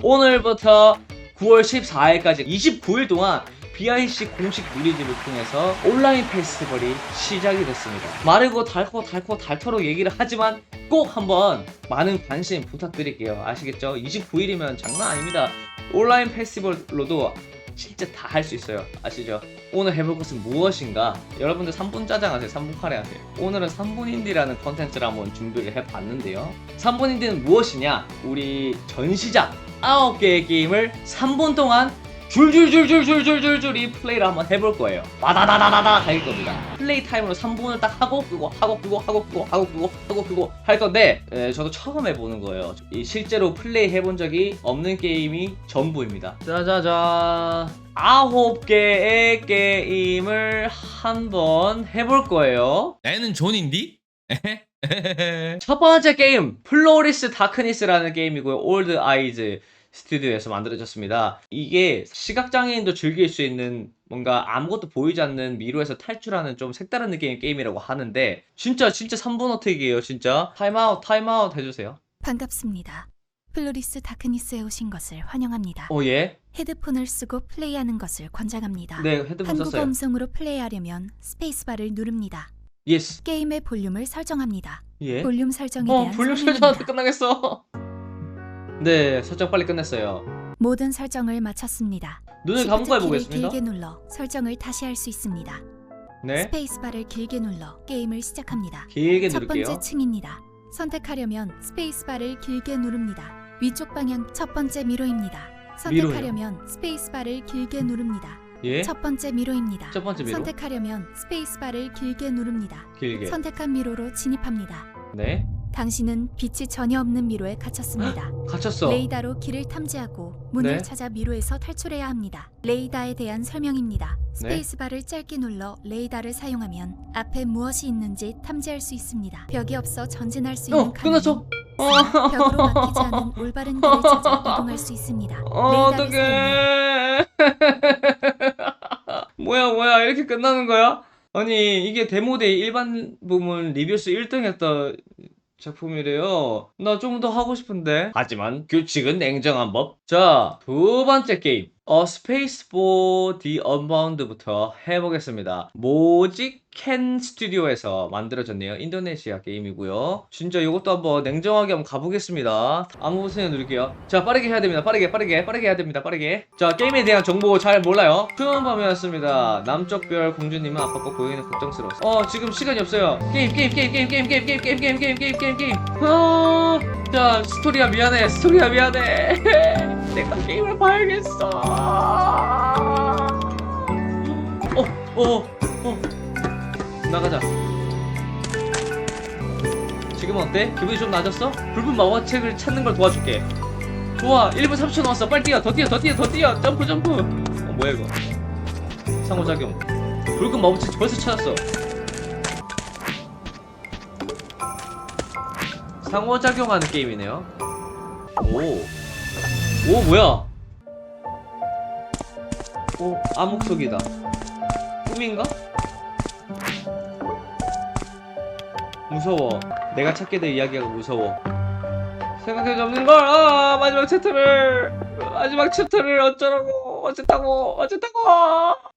오늘부터 9월 14일까지 29일 동안 BIC 공식 누리집을 통해서 온라인 페스티벌이 시작이 됐습니다. 마르고 달고 달고 닳도록 얘기를 하지만 꼭 한번 많은 관심 부탁드릴게요. 아시겠죠? 29일이면 장난 아닙니다. 온라인 페스티벌로도 진짜 다 할 수 있어요. 아시죠? 오늘 해볼 것은 무엇인가? 여러분들 3분 짜장 하세요. 3분 카레 하세요. 오늘은 3분 인디라는 컨텐츠를 한번 준비를 해봤는데요. 3분 인디는 무엇이냐? 우리 전시작 9개의 게임을 3분 동안 줄줄줄줄줄줄줄줄이 플레이를 한번 해볼 거예요. 와다다다다다 할 겁니다. 플레이 타임으로 3분을 딱 하고 끄고 하고 끄고 하고 끄고 하고 끄고 하고 끄고 할 건데 에, 저도 처음 해보는 거예요. 이 실제로 플레이 해본 적이 없는 게임이 전부입니다. 짜자자 아홉 개의 게임을 한번 해볼 거예요. 나는 존인디? 첫 번째 게임 플로리스 다크니스라는 게임이고요. 올드 아이즈 스튜디오에서 만들어졌습니다. 이게 시각장애인도 즐길 수 있는 뭔가 아무것도 보이지 않는 미로에서 탈출하는 좀 색다른 느낌의 게임이라고 하는데 진짜 진짜 3분 어택이에요 진짜 타임아웃 타임아웃 해주세요 반갑습니다. 플로리스 다크니스에 오신 것을 환영합니다. 오예 헤드폰을 쓰고 플레이하는 것을 권장합니다. 네 헤드폰 한국어 썼어요 음성으로 플레이하려면 스페이스바를 누릅니다. 예스 게임의 볼륨을 설정합니다. 예 볼륨 설정에 어 대한 볼륨 설명입니다. 설정한테 끝나겠어 네 설정 빨리 끝냈어요 모든 설정을 마쳤습니다. 눈을 시프트 감고 키를 해보겠습니다 길게 눌러 설정을 다시 할 수 있습니다. 네 스페이스바를 길게 눌러 게임을 시작합니다. 길게 첫 누를게요 번째 층입니다. 선택하려면 스페이스바를 길게 누릅니다. 위쪽 방향 첫 번째 미로입니다. 선택하려면 스페이스바를 길게 누릅니다. 예 첫 번째 미로입니다. 첫 번째 미로 선택하려면 스페이스바를 길게 누릅니다. 길게 선택한 미로로 진입합니다. 네 당신은 빛이 전혀 없는 미로에 갇혔습니다. 갇혔어 레이다로 길을 탐지하고 문을 네. 찾아 미로에서 탈출해야 합니다. 레이다에 대한 설명입니다. 네. 스페이스바를 짧게 눌러 레이다를 사용하면 앞에 무엇이 있는지 탐지할 수 있습니다. 벽이 없어 전진할 수 있는 어 끝났어 칸은 벽으로 막히지 않은 올바른 길을 찾아 이동할 수 있습니다. 어, 사용해 어떡해. 뭐야, 뭐야, 이렇게 끝나는 거야? 아니, 이게 데모데이 일반 부문 리뷰스 1등 했던 작품이래요. 나 좀 더 하고 싶은데. 하지만 규칙은 냉정한 법. 자, 두 번째 게임. 어, 스페이스 for the Unbound부터 해보겠습니다. 모직 캔 스튜디오에서 만들어졌네요. 인도네시아 게임이고요. 진짜 이것도 한번 냉정하게 한번 가보겠습니다. 아무 버튼을 누를게요. 자, 빠르게 해야 됩니다. 빠르게, 빠르게, 빠르게 해야 됩니다. 빠르게. 자, 게임에 대한 정보 잘 몰라요. 추운 밤이었습니다. 남쪽 별 공주님은 아팠고 고양이는 걱정스러웠어. 어, 지금 시간이 없어요. 게임, 게임, 게임, 게임, 게임, 게임, 게임, 게임, 게임, 게임, 게임, 게임, 게임. 아, 자, 스토리야 미안해. 스토리야 미안해. 내가 게임을 봐야겠어. 어, 어, 어. 나가자. 지금은 어때? 기분이 좀 나아졌어? 붉은 마화책을 찾는 걸 도와줄게. 좋아, 1분 30초 남았어. 빨리 뛰어, 더 뛰어, 더 뛰어, 더 뛰어. 점프, 점프. 어, 뭐야 이거? 상호작용. 붉은 마법책 벌써 찾았어. 상호작용하는 게임이네요. 오. 오, 뭐야? 오, 암흑석이다. 꿈인가? 무서워. 내가 찾게 될 이야기가 무서워. 생각해 잡는 걸. 아, 마지막 챕터를 마지막 챕터를 어쩌라고 어쨌다고 어쨌다고.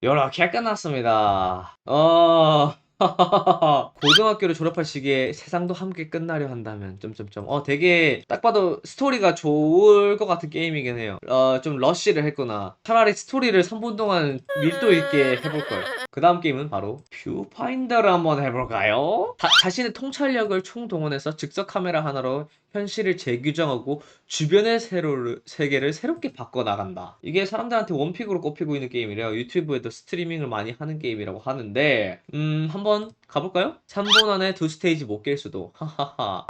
이렇게 끝났습니다. 어. 고등학교를 졸업할 시기에 세상도 함께 끝나려 한다면 점점점. 어 되게 딱 봐도 스토리가 좋을 것 같은 게임이긴 해요. 어 좀 러쉬를 했구나. 차라리 스토리를 3분 동안 밀도 있게 해볼 걸그 다음 게임은 바로 뷰파인더를 한번 해볼까요? 다- 자신의 통찰력을 총동원해서 즉석 카메라 하나로 현실을 재규정하고 주변의 세로, 세계를 새롭게 바꿔나간다. 이게 사람들한테 원픽으로 꼽히고 있는 게임이래요. 유튜브에도 스트리밍을 많이 하는 게임이라고 하는데 음 한번 가볼까요? 3분 안에 두 스테이지 못 깰 수도. 하하하.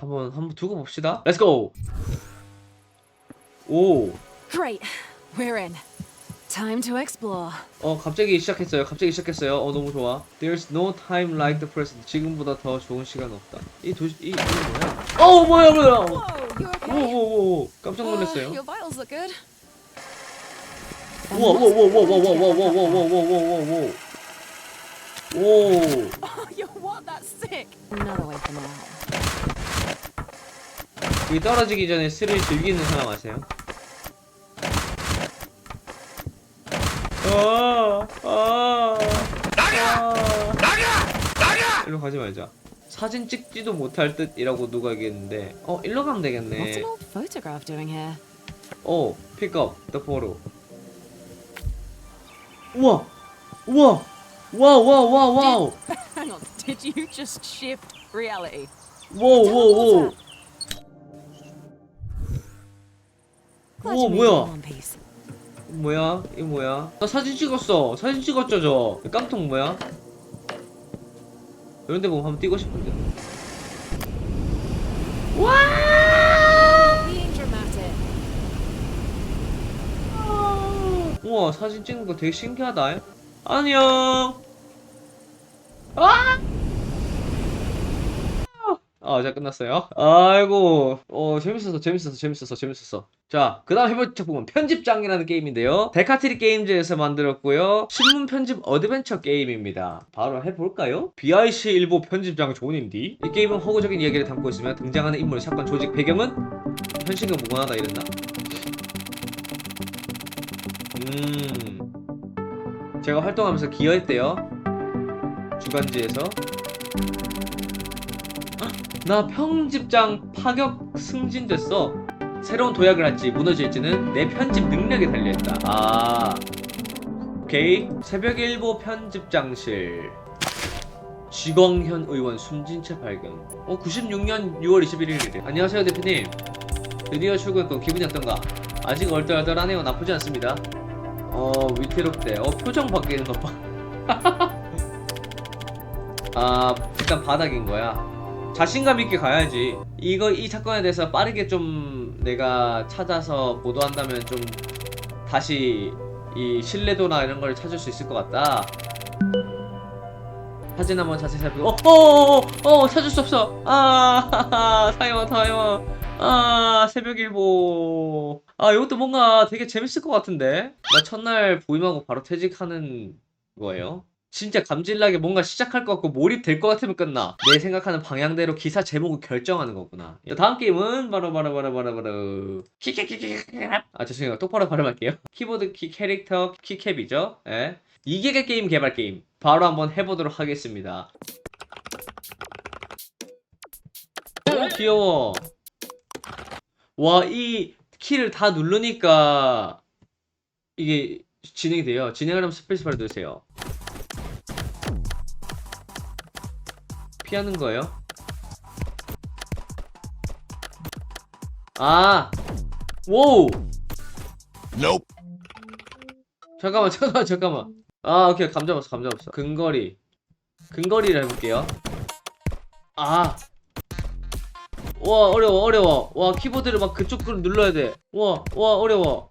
한번 한번 두고 봅시다. 렛츠고. 오. Great. We're in. Time to explore. 어 갑자기 시작했어요. 갑자기 시작했어요. 어 너무 좋아. There's no time like the present. 지금보다 더 좋은 시간 없다. 이 도시 이 이게 뭐야? 어 뭐야 뭐야? Whoa, you okay? 오오오 깜짝 Uh, 놀랐어요. your vitals look good. 우와 우와 우와 우와 우와 우와 우와 우와 우와 우와 우와 오. Oh, yo, what? That's sick. Another way from now. 이 떨어지기 전에 스릴 즐기는 사람 아세요? 아, 아, 나가! 나가! 나가! 일로 가지 말자. 사진 찍지도 못할 듯이라고 누가 얘기했는데, 어, 일로 가면 What's an 되겠네. old photograph doing here? 오, pick up the photo. 우와! 우와! 와우, 와우, 와우, 와우! Hang on, did you just shift reality? 와우, 와우, 와우! Glad 우와, you made it in 뭐야? one piece. 뭐야? 이 뭐야? 나 사진 찍었어. 사진 찍었죠, 저. 이 깡통 뭐야? 이런 데 보면 한번 뛰고 싶은데. Being dramatic. 우와, 사진 찍는 거 되게 신기하다. 안녕! 아! 아, 이제 끝났어요. 아이고, 어, 재밌었어, 재밌었어, 재밌었어, 재밌었어. 자, 그 다음 해볼 작품은 편집장이라는 게임인데요. 데카트리 게임즈에서 만들었고요. 신문 편집 어드벤처 게임입니다. 바로 해볼까요? BIC 일보 편집장 존인디. 이 게임은 허구적인 이야기를 담고 있으며 등장하는 인물, 사건, 조직, 배경은 현실과 무관하다 이랬나? 음. 제가 활동하면서 기여했대요. 주간지에서. 헉, 나 편집장 파격 승진됐어. 새로운 도약을 할지 무너질지는 내 편집 능력에 달려있다. 아. 오케이. 새벽 일보 편집장실. 지광현 의원 숨진 채 발견. 어, 96년 6월 21일이래. 안녕하세요, 대표님. 드디어 출근했고 기분이 어떤가? 아직 얼떨떨하네요. 나쁘지 않습니다. 어 위태롭대. 어 표정 바뀌는 것 봐. 아 일단 바닥인 거야. 자신감 있게 가야지. 이거 이 사건에 대해서 빠르게 좀 내가 찾아서 보도한다면 좀 다시 이 신뢰도나 이런 걸 찾을 수 있을 것 같다. 사진 한번 자세히 살펴보. 어, 어, 어, 어, 찾을 수 없어. 아, 타이머, 타이머. 아, 새벽 일보. 아, 이것도 뭔가 되게 재밌을 것 같은데? 나 첫날 부임하고 바로 퇴직하는 거예요. 진짜 감질나게 뭔가 시작할 것 같고 몰입될 것 같으면 끝나. 내 생각하는 방향대로 기사 제목을 결정하는 거구나. 다음 게임은 바로 바로 바로 바로 바로 키키키키 아 죄송해요 똑바로 발음할게요. 키보드 키 캐릭터 키캡이죠. 예. 이게 게임 개발 게임. 바로 한번 해보도록 하겠습니다. 오 귀여워. 와, 이 키를 다 누르니까 이게 진행이 돼요. 진행하려면 스페이스바를 누르세요. 피하는 거예요? 아! 와우! Nope. 잠깐만, 잠깐만, 잠깐만. 아, 오케이. 감 잡았어, 감 잡았어. 근거리. 근거리를 해볼게요. 아! 와, 어려워, 어려워. 와, 키보드를 막 그쪽으로 눌러야 돼. 와, 와, 어려워.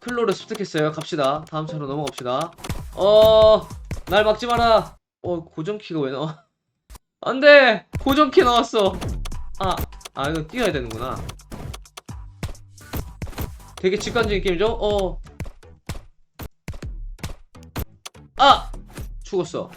클로를 습득했어요. 갑시다. 다음 차로 넘어갑시다. 어, 날 막지 마라. 어, 고정키가 왜 나와? 안 돼! 고정키 나왔어. 아, 아, 이거 뛰어야 되는구나. 되게 직관적인 게임이죠? 어. 아! 죽었어.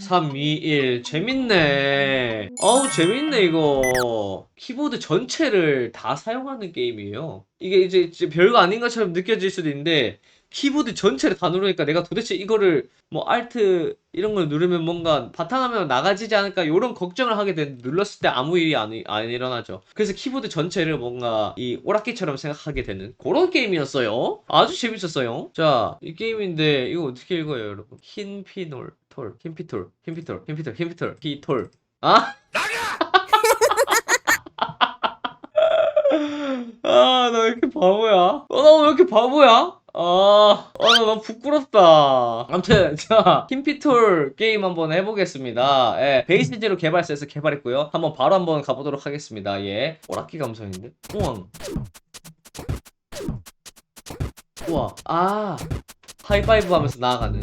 3, 2, 1. 재밌네. 어우, 재밌네, 이거. 키보드 전체를 다 사용하는 게임이에요. 이게 이제 별거 아닌 것처럼 느껴질 수도 있는데, 키보드 전체를 다 누르니까 내가 도대체 이거를 뭐 알트 이런 걸 누르면 뭔가 바탕화면 나가지지 않을까 이런 걱정을 하게 되는데 눌렀을 때 아무 일이 안, 안 일어나죠. 그래서 키보드 전체를 뭔가 이 오락기처럼 생각하게 되는 그런 게임이었어요. 아주 재밌었어요. 자, 이 게임인데 이거 어떻게 읽어요, 여러분? 흰 피놀 톨, 흰 피톨, 흰 피톨, 흰 피톨, 흰 피톨, 피톨. 아? 아, 나 왜 이렇게 바보야? 어, 나 왜 이렇게 바보야? 아, 아, 나 너무 부끄럽다. 아무튼, 자, 킴피톨 게임 한번 해보겠습니다. 예, 베이스제로 개발사에서 개발했고요. 한번 바로 한번 가보도록 하겠습니다. 예. 오락기 감성인데? 우왕. 우와, 아, 하이파이브 하면서 나아가는.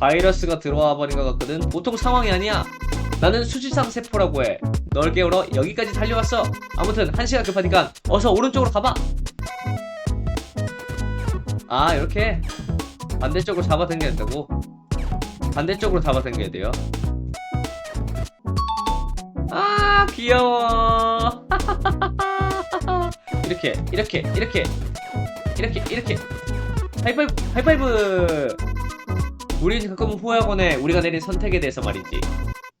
바이러스가 들어와 버린 것 같거든. 보통 상황이 아니야. 나는 수지상 세포라고 해. 널 깨우러 여기까지 달려왔어. 아무튼 한 시간 급하니까 어서 오른쪽으로 가봐. 아 이렇게 반대쪽으로 잡아당겨야 된다고. 반대쪽으로 잡아당겨야 돼요. 아 귀여워. 이렇게 이렇게 이렇게 이렇게 이렇게 하이파이브 하이파이브 우리 가끔 후회하곤 해 우리가 내린 선택에 대해서 말이지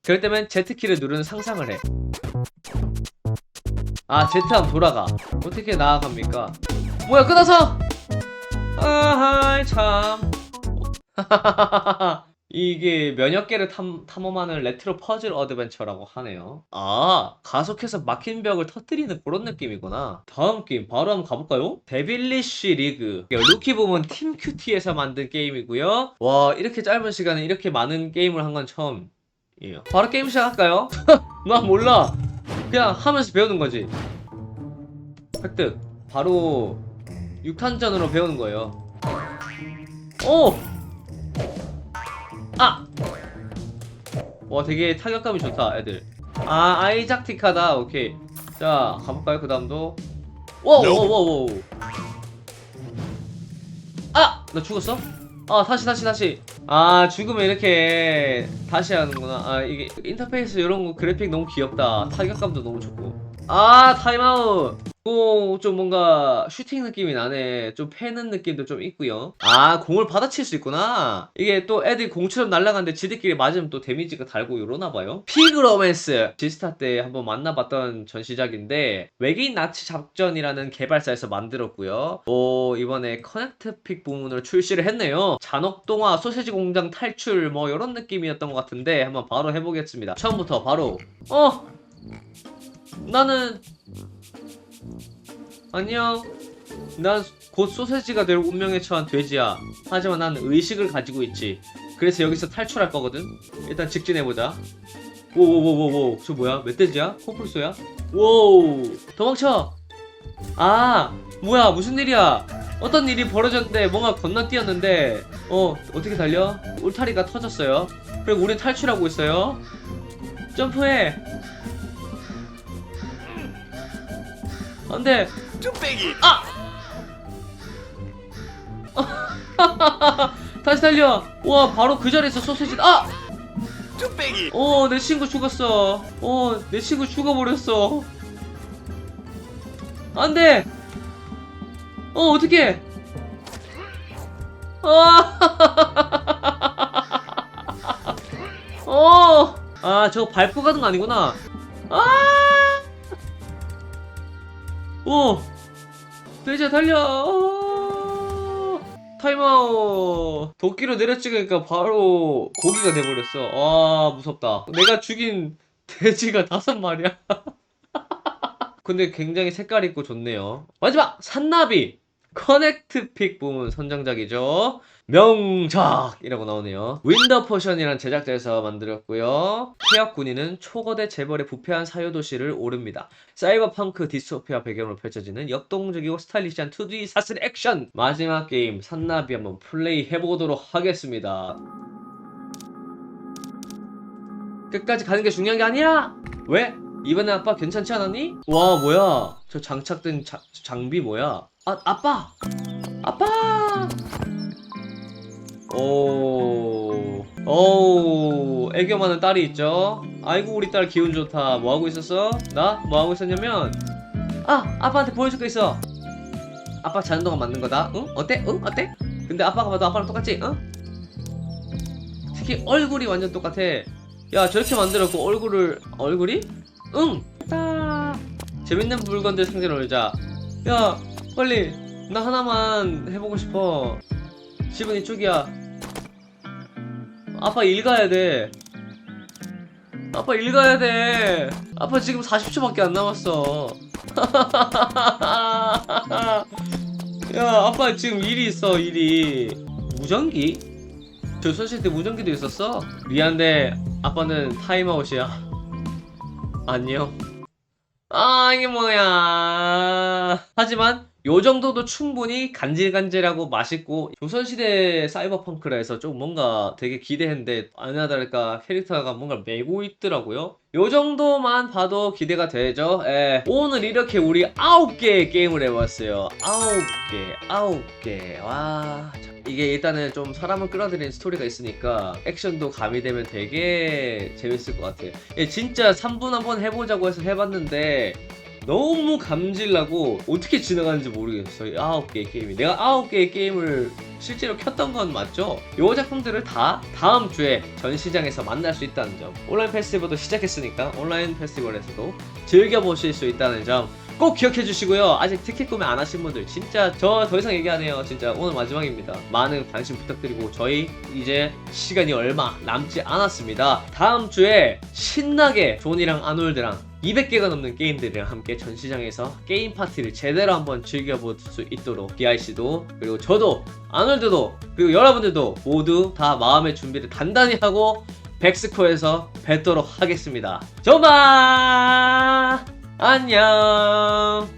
그럴 때면 Z키를 누르는 상상을 해 아, Z 하면 돌아가. 어떻게 나아갑니까? 뭐야, 끊어서! 아하이, 참. 이게 면역 개를 탐, 탐험하는 레트로 퍼즐 어드벤처라고 하네요. 아, 가속해서 막힌 벽을 터뜨리는 그런 느낌이구나. 다음 게임 바로 한번 가볼까요? 데빌리쉬 리그. 루키 부분 팀 큐티에서 만든 게임이고요. 와, 이렇게 짧은 시간에 이렇게 많은 게임을 한 건 처음 이에요. 바로 게임 시작할까요? 나 몰라. 그냥 하면서 배우는 거지. 획득. 바로 6탄전으로 배우는 거예요. 오! 아! 와, 되게 타격감이 좋다, 애들. 아, 아이작틱하다. 오케이. 자, 가볼까요? 그 다음도. 오. 아! 나 죽었어? 아, 다시, 다시, 다시. 아, 죽으면 이렇게 다시 하는구나. 아, 이게 인터페이스 이런 거 그래픽 너무 귀엽다. 타격감도 너무 좋고. 아, 타임아웃. 오, 좀 뭔가 슈팅 느낌이 나네. 좀 패는 느낌도 좀 있고요. 아, 공을 받아칠 수 있구나. 이게 또 애들이 공처럼 날아가는데 지들끼리 맞으면 또 데미지가 달고 이러나 봐요. 피그 로맨스. 지스타 때 한번 만나봤던 전시작인데 외계인 나치 작전이라는 개발사에서 만들었고요. 오, 이번에 커넥트 픽 부문으로 출시를 했네요. 잔혹동화, 소세지 공장 탈출 뭐 이런 느낌이었던 것 같은데 한번 바로 해보겠습니다. 처음부터 바로 어! 나는 안녕. 난 곧 소세지가 될 운명에 처한 돼지야. 하지만 난 의식을 가지고 있지. 그래서 여기서 탈출할 거거든. 일단 직진해보자. 오오오오오. 저 뭐야? 멧돼지야? 코뿔소야? 오. 도망쳐. 아, 뭐야? 무슨 일이야? 어떤 일이 벌어졌는데 뭔가 건너뛰었는데 어 어떻게 달려? 울타리가 터졌어요. 그리고 우린 탈출하고 있어요. 점프해. 안돼. 뚝배기 아! 다시 달려. 와 바로 그 자리에서 소세지. 아! 뚝배기 어, 내 친구 죽었어. 어, 내 친구 죽어버렸어. 안 돼! 어, 어떡해! 아! 어! 아, 저거 밟고 가는 거 아니구나. 아! 오! 돼지야, 달려! 어! 타임아웃! 도끼로 내려 찍으니까 바로 고기가 돼버렸어. 아, 무섭다. 내가 죽인 돼지가 다섯 마리야. 근데 굉장히 색깔 있고 좋네요. 마지막! 산나비! 커넥트 픽 부문 선정작이죠. 명작이라고 나오네요. 윈더 포션이란 제작자에서 만들었고요. 폐역 군인은 초거대 재벌의 부패한 사유 도시를 오릅니다. 사이버펑크 디스토피아 배경으로 펼쳐지는 역동적이고 스타일리시한 2D 사슬 액션! 마지막 게임 산나비 한번 플레이 해보도록 하겠습니다. 끝까지 가는 게 중요한 게 아니야! 왜? 이번에 아빠 괜찮지 않았니? 와 뭐야 저 장착된 자- 장비 뭐야 아 아빠 아빠 오, 오, 애교 많은 딸이 있죠? 아이고, 우리 딸 기운 좋다. 뭐 하고 있었어? 나? 뭐 하고 있었냐면, 아, 아빠한테 보여줄 거 있어. 아빠 자는 동안 맞는 거다. 응? 어때? 응? 어때? 근데 아빠가 봐도 아빠랑 똑같지? 응? 특히 얼굴이 완전 똑같아. 야, 저렇게 만들었고, 얼굴을, 얼굴이? 응! 따. 재밌는 물건들 상대로 놀자. 야, 빨리, 나 하나만 해보고 싶어. 집은 이쪽이야. 아빠 일 가야 돼. 아빠 일 가야 돼. 아빠 지금 40초밖에 안 남았어. 야, 아빠 지금 일이 있어, 일이. 무전기? 저 소실 때 무전기도 있었어? 미안데 아빠는 타임아웃이야. 안녕. 아, 이게 뭐야. 하지만 요 정도도 충분히 간질간질하고 맛있고 조선시대 사이버펑크라 해서 좀 뭔가 되게 기대했는데 아니나 다를까 캐릭터가 뭔가 메고 있더라고요. 요 정도만 봐도 기대가 되죠? 예. 오늘 이렇게 우리 아홉 개의 게임을 해봤어요. 아홉 개 아홉 개와 이게 일단은 좀 사람을 끌어들이는 스토리가 있으니까 액션도 가미되면 되게 재밌을 것 같아요. 예, 진짜 3분 한번 해보자고 해서 해봤는데 너무 감질나고 어떻게 지나가는지 모르겠어요. 이 아홉 개의 게임이. 내가 아홉 개의 게임을 실제로 켰던 건 맞죠? 요 작품들을 다 다음 주에 전 시장에서 만날 수 있다는 점. 온라인 페스티벌도 시작했으니까 온라인 페스티벌에서도 즐겨보실 수 있다는 점. 꼭 기억해 주시고요. 아직 티켓 구매 안 하신 분들 진짜 저 더 이상 얘기 안 해요. 진짜 오늘 마지막입니다. 많은 관심 부탁드리고 저희 이제 시간이 얼마 남지 않았습니다. 다음 주에 신나게 존이랑 아놀드랑 200개가 넘는 게임들이랑 함께 전 시장에서 게임 파티를 제대로 한번 즐겨볼 수 있도록 DIC도 그리고 저도 아놀드도 그리고 여러분들도 모두 다 마음의 준비를 단단히 하고 백스코에서 뵙도록 하겠습니다. 조마 안녕.